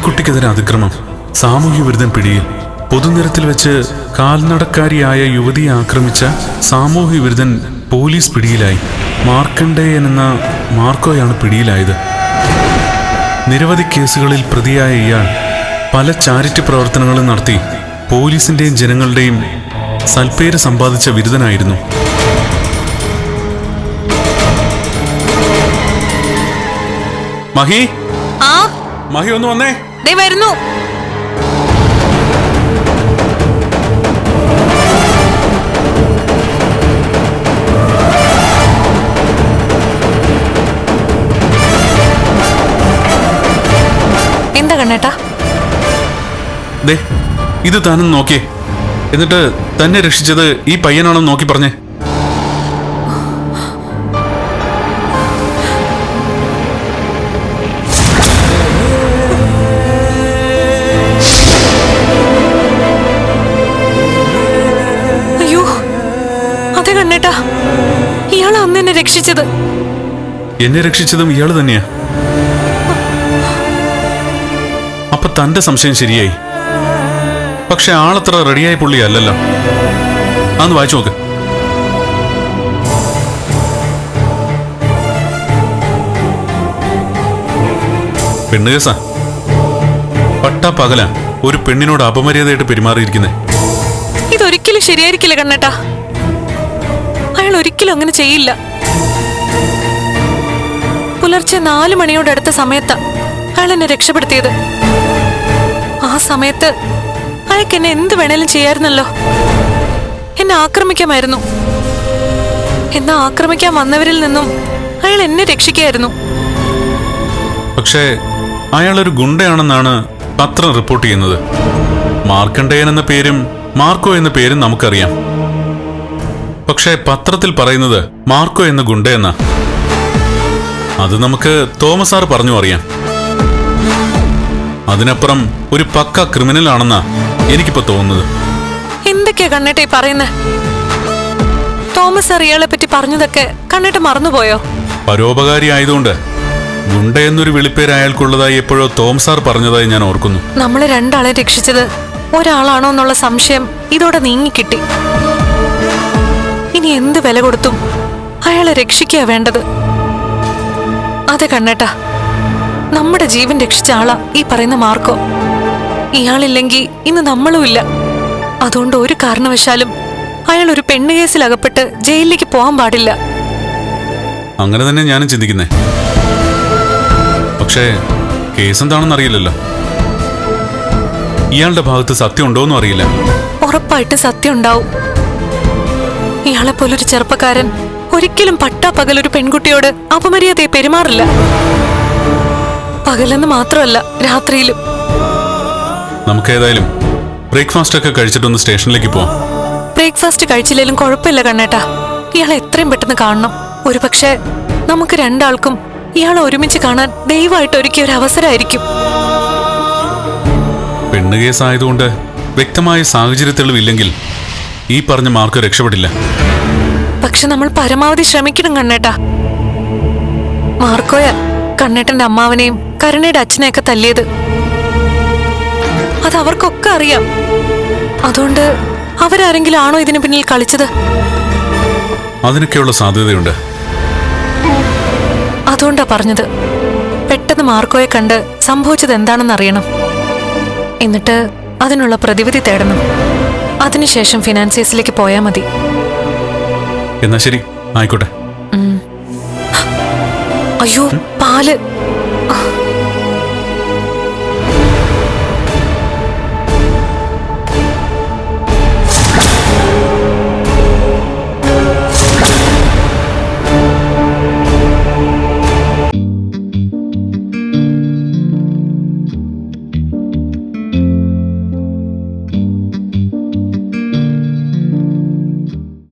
പെൺകുട്ടിക്കെതിരെ അതിക്രമം സാമൂഹ്യ വിരുദ്ധൻ പിടിയിൽ പൊതുനിരത്തിൽ വെച്ച് കാൽനടക്കാരിയായ യുവതിയെ ആക്രമിച്ച സാമൂഹ്യ വിരുദ്ധൻ പോലീസ് പിടിയിലായി. മാർക്കണ്ടേയൻ എന്ന മാർക്കോയാണ് പിടിയിലായത്. നിരവധി കേസുകളിൽ പ്രതിയായ ഇയാൾ പല ചാരിറ്റി പ്രവർത്തനങ്ങളും നടത്തി പോലീസിന്റെയും ജനങ്ങളുടെയും സൽപ്പേര് സമ്പാദിച്ച വിരുദ്ധനായിരുന്നു. മഹി? ആ? മഹി ഒന്ന് വന്നേ. ദേ വരുന്നു. എന്താ കണ്ണേട്ടാ? ദേ ഇത് താനും നോക്കിയേ. എന്നിട്ട് തന്നെ രക്ഷിച്ചത് ഈ പയ്യനാണെന്ന് നോക്കി പറഞ്ഞേ. എന്നെ രക്ഷിച്ചത്. എന്നെ രക്ഷിച്ചതും ഇയാൾ തന്നെയാ. അപ്പൊ തന്റെ സംശയം ശരിയായി. പക്ഷെ ആളത്ര റെഡിയായ പുള്ളി അല്ലല്ലോ. അന്ന് വായിച്ചു നോക്ക്. പെണ്ണ് കേസാ. പട്ടാ പകല ഒരു പെണ്ണിനോട് അപമര്യാദയായിട്ട് പെരുമാറിയിരിക്കുന്നേ. ഇതൊരിക്കലും ശരിയായിരിക്കില്ല കണ്ണേട്ടാ. അയാൾ ഒരിക്കലും അങ്ങനെ ചെയ്യില്ല. പുലർച്ചെ നാലു മണിയോട് അടുത്ത സമയത്താ അയാൾ എന്നെ രക്ഷപ്പെടുത്തിയത്. ആ സമയത്ത് അയാൾക്ക് എന്നെ എന്ത് വേണേലും ചെയ്യായിരുന്നല്ലോ. എന്നെ ആക്രമിക്കാമായിരുന്നു. എന്നാ ആക്രമിക്കാൻ വന്നവരിൽ നിന്നും അയാൾ എന്നെ രക്ഷിക്കായിരുന്നു. പക്ഷേ അയാൾ ഒരു ഗുണ്ടയാണെന്നാണ് പത്രം റിപ്പോർട്ട് ചെയ്യുന്നത്. മാർക്കണ്ടേയൻ എന്ന പേരും മാർക്കോ എന്ന പേരും നമുക്കറിയാം. പക്ഷേ പത്രത്തിൽ പറയുന്നത് മാർക്കോ എന്ന ഗുണ്ടയെന്ന. അത് നമുക്ക് തോമസ് സാർ പറഞ്ഞു അറിയാം. അതിനപ്പുറം ഒരു പക്ക ക്രിമിനൽ ആണെന്നാ എനിക്കിപ്പോ തോന്നുന്നത്. എന്തൊക്കെയാ കണ്ണേട്ട ഈ പറയുന്നേ? തോമസ് സാർ ഇയാളെ പറ്റി പറഞ്ഞതൊക്കെ കണ്ണേട്ട മറന്നുപോയോ? പരോപകാരി ആയതുകൊണ്ട് ഗുണ്ട എന്നൊരു വിളിപ്പേര് അയാൾക്കുള്ളതായി എപ്പോഴോ തോമസ് സാർ പറഞ്ഞതായി ഞാൻ ഓർക്കുന്നു. നമ്മളെ രണ്ടാളെ രക്ഷിച്ചത് ഒരാളാണോ എന്നുള്ള സംശയം ഇതോടെ നീങ്ങിക്കിട്ടി. ഇനി എന്ത് വില കൊടുത്തും അയാളെ രക്ഷിക്കുക വേണ്ടത്. അതെ കണ്ണേട്ടാ. നമ്മുടെ ജീവൻ രക്ഷിച്ച ആളാ ഈ പറയുന്ന മാർക്കോ. ഇയാളില്ലെങ്കിൽ ഇന്ന് നമ്മളും ഇല്ല. അതുകൊണ്ട് ഒരു കാരണവശാലും അയാൾ ഒരു പെണ്ണ് കേസിൽ അകപ്പെട്ട് ജയിലിലേക്ക് പോകാൻ പാടില്ല. അങ്ങനെ തന്നെ ഞാനും ചിന്തിക്കുന്നേ. പക്ഷേ കേസ് എന്താണെന്ന് അറിയില്ലല്ലോ. ഇയാളുടെ ഭാഗത്ത് സത്യം ഉണ്ടോന്നും അറിയില്ല. ഉറപ്പായിട്ടും സത്യം ഉണ്ടാവും. ഇയാളെ പോലൊരു ചെറുപ്പക്കാരൻ ഒരിക്കലും പട്ടാ പകൽ ഒരു പെൺകുട്ടിയോട് അപമര്യാദയെ പെരുമാറില്ല. പകലെന്ന് മാത്രമല്ല രാത്രിയിലും. നമുക്ക് ഏതായാലും ബ്രേക്ക്ഫാസ്റ്റ് ഒക്കെ കഴിച്ചിട്ടൊന്ന് സ്റ്റേഷനിലേക്ക് പോവാം. ബ്രേക്ക്ഫാസ്റ്റ് കഴിച്ചില്ലെങ്കിലും കുഴപ്പമില്ല കണ്ണേട്ടാ. ഇയാളെ എത്രയും പെട്ടെന്ന് കാണണം. ഒരുപക്ഷെ നമുക്ക് രണ്ടാൾക്കും ഇയാളെ ഒരുമിച്ച് കാണാൻ ദയവായിട്ട് ഒരുക്കിയ ഒരു അവസരമായിരിക്കും. പെണ്ണ് കേസായതുകൊണ്ട് വ്യക്തമായ സാഹചര്യ തെളിവില്ലെങ്കിൽ ഈ പറഞ്ഞ മാർക്ക് രക്ഷപ്പെടില്ല. പക്ഷെ നമ്മൾ പരമാവധി ശ്രമിക്കണം കണ്ണേട്ടാ. മാർക്കോയ കണ്ണേട്ടന്റെ അമ്മാവനെയും കരുണയുടെ അച്ഛനെയൊക്കെ തല്ലിയത്. അത് അവർക്കൊക്കെ അറിയാം. അതുകൊണ്ട് അവരാരെങ്കിലും ആണോ ഇതിന് പിന്നിൽ കളിച്ചത്? അതിനൊക്കെയുള്ള സാധ്യതയുണ്ട്. അതുകൊണ്ടാ പറഞ്ഞത്. പെട്ടെന്ന് മാർക്കോയെ കണ്ട് സംഭവിച്ചത് എന്താണെന്ന് അറിയണം എന്നിട്ട് അതിനുള്ള പ്രതിവിധി തേടണം. അതിനുശേഷം ഫിനാൻസിയസിലേക്ക് പോയാൽ മതി. എന്നാ ശരി ആയിക്കോട്ടെ. അയ്യോ പാൽ.